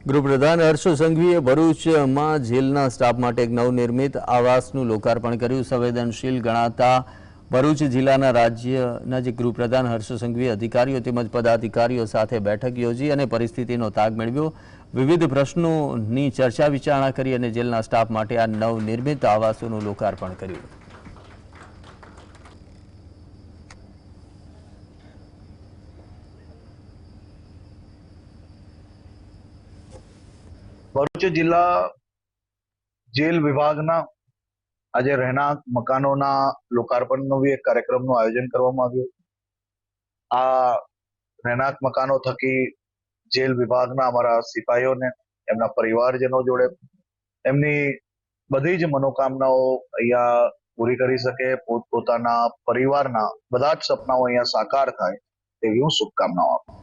ગૃહપ્રધાન હર્ષ સંઘવીએ ભરૂચમાં જેલના સ્ટાફ માટે એક નવનિર્મિત આવાસનું લોકાર્પણ કર્યું. સંવેદનશીલ ગણાતા ભરૂચ જિલ્લાના રાજ્યના જે ગૃહપ્રધાન હર્ષ સંઘવીએ અધિકારીઓ તેમજ પદાધિકારીઓ સાથે બેઠક યોજી અને પરિસ્થિતિનો તાગ મેળવ્યો. વિવિધ પ્રશ્નોની ચર્ચા વિચારણા કરી અને જેલના સ્ટાફ માટે આ નવનિર્મિત આવાસોનું લોકાર્પણ કર્યું. ભરૂચ જિલ્લા જેલ વિભાગના આજે રહેણાંક મકાનોના લોકાર્પણનો બી એક કાર્યક્રમનું આયોજન કરવામાં આવ્યું. આ રહેણાંક મકાનો થકી જેલ વિભાગના અમારા સિપાહીઓને એમના પરિવારજનો જોડે એમની બધી જ મનોકામનાઓ અહીંયા પૂરી કરી શકે, પોતપોતાના પરિવારના બધા જ સપનાઓ અહીંયા સાકાર થાય તેવી હું શુભકામનાઓ આપું